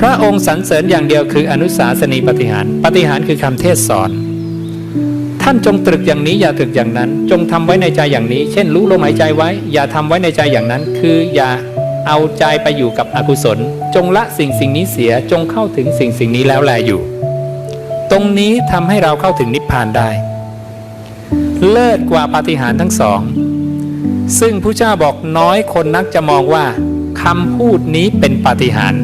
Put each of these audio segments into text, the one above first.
พระองค์สรรเสริญอย่างเดียวคืออนุสาสนีปฏิหาร ปฏิหารคือคำเทศสอน ท่านจงตรึกอย่างนี้อย่าตรึกอย่างนั้น จงทำไว้ในใจอย่างนี้ เช่น รู้ลมหายใจไว้ อย่าทำไว้ในใจอย่างนั้น คืออย่าเอาใจไปอยู่กับอกุศล จงละสิ่งสิ่งนี้เสียจงเข้าถึงสิ่งสิ่งนี้แล้วแลอยู่ ตรงนี้ทำให้เราเข้าถึงนิพพานได้ เลิศกว่าปฏิหารทั้งสอง ซึ่งผู้เจ้าบอกน้อยคนนักจะมองว่าคำพูดนี้เป็นปาฏิหาริย์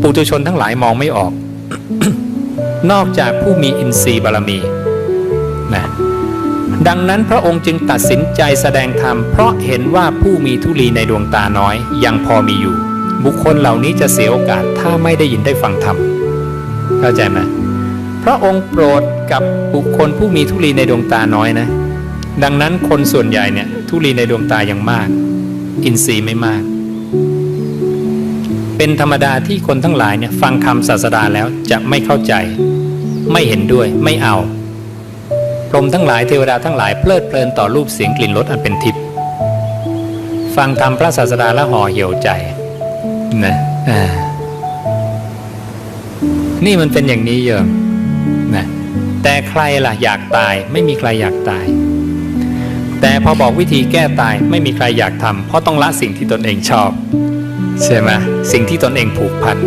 ปุถุชนทั้งหลายมองไม่ออก นอกจากผู้มีอินทรีย์บารมีนะดังนั้นพระองค์จึงตัดสินใจแสดงธรรม เพราะเห็นว่าผู้มีทุลีในดวงตาน้อย ยังพอมีอยู่ บุคคลเหล่านี้จะเสียโอกาสถ้าไม่ได้ยินได้ฟังธรรม เข้าใจไหมพระองค์โปรดกับบุคคลผู้มีทุลีในดวงตาน้อยนะ ดังนั้นคนส่วนใหญ่เนี่ยทุลีในดวงตายังมาก อินทรีย์ไม่มาก เป็นธรรมดาที่คนทั้งหลายเนี่ยฟังคำศาสดาแล้วจะไม่เข้าใจ ไม่เห็นด้วยไม่เอาพรหมทั้งหลายเทวดาทั้งหลายเพลิดเพลินต่อรูปเสียงกลิ่นรสอันเป็นทิพย์ฟังธรรมพระศาสดาและห่อเหี่ยวใจนะนี่มันเป็นอย่างนี้เยอะนะแต่ใครล่ะอยากตาย ไม่มีใครอยากตาย แต่พอบอกวิธีแก้ตายไม่มีใครอยากทำเพราะต้องละสิ่งที่ตนเองชอบ ใช่ไหมสิ่งที่ตนเองผูกพัน